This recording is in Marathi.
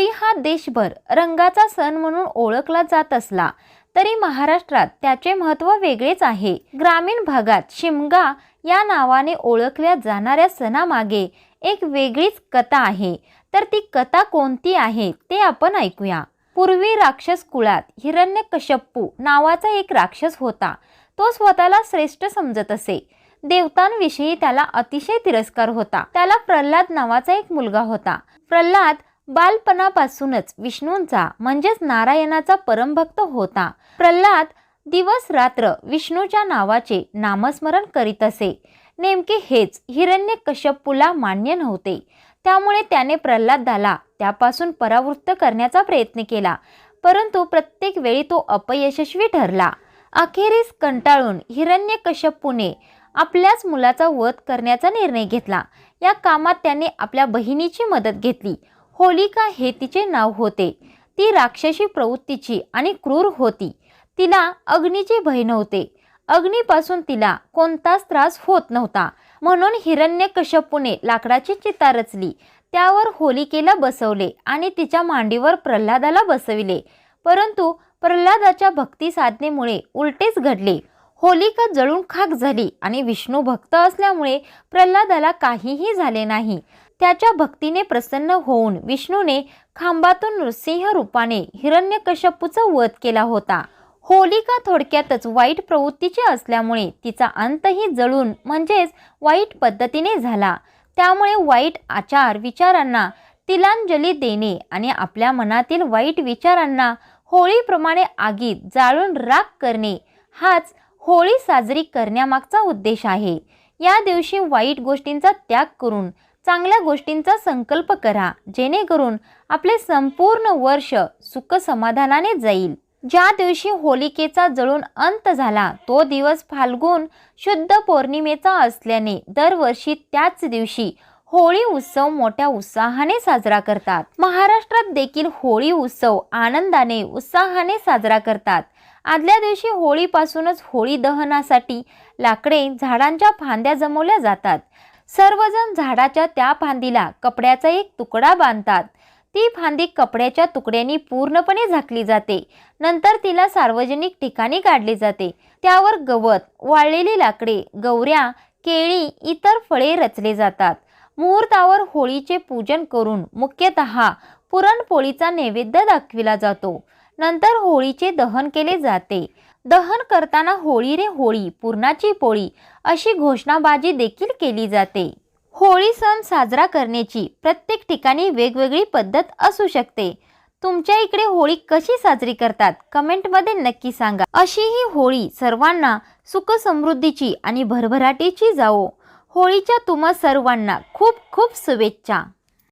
होळी हा देशभर रंगाचा सण म्हणून ओळखला जात असला तरी महाराष्ट्रात त्याचे महत्त्व वेगळेच आहे. ग्रामीण भागात शिमगा या नावाने ओळखल्या जाणाऱ्या सणामागे एक वेगळीच कथा आहे. तर ती कथा कोणती आहे ते आपण ऐकूया. पूर्वी राक्षस कुळात हिरण्यकश्यपू नावाचा एक राक्षस होता. तो स्वतःला श्रेष्ठ समजत असे. देवतांविषयी त्याला अतिशय तिरस्कार होता. त्याला प्रल्हाद नावाचा एक मुलगा होता. प्रल्हाद बालपणापासूनच विष्णूंचा म्हणजेच नारायणाचा परमभक्त होता. प्रल्हाद दिवस रात्र विष्णूच्या नावाचे नामस्मरण करीत असे. नेमके हेच हिरण्यकश्यपूला मान्य नव्हते. त्यामुळे त्याने प्रल्हादाला त्यापासून परावृत्त करण्याचा प्रयत्न केला. परंतु प्रत्येक वेळी तो अपयशस्वी ठरला. अखेरीस कंटाळून हिरण्यकश्यपूने आपल्याच मुलाचा वध करण्याचा निर्णय घेतला. या कामात त्याने आपल्या बहिणीची मदत घेतली. होलिका हे तिचे नाव होते. ती राक्षसी प्रवृत्तीची आणि क्रूर होती. तिला अग्नीचे भय नव्हते. अग्नीपासून तिला कोणताच त्रास होत नव्हता. म्हणून हिरण्यकश्यपूने लाकडाची चिता रचली. त्यावर होलिकेला बसवले आणि तिच्या मांडीवर प्रल्हादाला बसविले. परंतु प्रल्हादाच्या भक्ती साधनेमुळे उलटेच घडले. होलिका जळून खाक झाली आणि विष्णू भक्त असल्यामुळे प्रल्हादाला काहीही झाले नाही. त्याच्या भक्तीने प्रसन्न होऊन विष्णूने खांबातून नृसिंह रूपाने हिरण्यकश्यपूचा वध केला होता. होलिका थोडक्यातच वाईट प्रवृत्तीची असल्यामुळे तिचा अंतही जळून म्हणजेच वाईट पद्धतीने झाला. त्यामुळे वाईट आचार विचारांना तिलांजली देणे आणि आपल्या मनातील वाईट विचारांना होळीप्रमाणे आगीत जाळून राग करणे हाच होळी साजरी करण्यामागचा उद्देश आहे. या दिवशी वाईट गोष्टींचा त्याग करून चांगल्या गोष्टींचा संकल्प करा जेणेकरून आपले संपूर्ण वर्ष सुख समाधानाने जाईल. ज्या दिवशी होलिकेचा जळून अंत झाला तो दिवस फाल्गुन शुद्ध पौर्णिमेचा असल्याने दरवर्षी त्याच दिवशी होळी उत्सव मोठ्या उत्साहाने साजरा करतात. महाराष्ट्रात देखील होळी उत्सव आनंदाने उत्साहाने साजरा करतात. आदल्या दिवशी होळीपासूनच होळी दहनासाठी लाकडे झाडांच्या फांद्या जमवल्या जातात. सर्वजण झाडाच्या त्या फांदीला कपड्याचा एक तुकडा बांधतात. ती फांदी कपड्याच्या तुकड्यांनी पूर्णपणे झाकली जाते. नंतर तिला सार्वजनिक ठिकाणी काढली जाते. त्यावर गवत वाळलेली लाकडे गवऱ्या केळी इतर फळे रचले जातात. मुहूर्तावर होळीचे पूजन करून मुख्यतः पुरणपोळीचा नैवेद्य दाखविला जातो. नंतर होळीचे दहन केले जाते. दहन करताना होळी रे होळी पूर्णाची पोळी अशी घोषणाबाजी देखील केली जाते. होळी सण साजरा करण्याची प्रत्येक ठिकाणी वेगवेगळी पद्धत असू शकते. तुमच्या इकडे होळी कशी साजरी करतात? कमेंटमध्ये नक्की सांगा. अशी ही होळी सर्वांना सुखसमृद्धीची आणि भरभराटीची जावो. होळीच्या तुम्हा सर्वांना खूप खूप शुभेच्छा.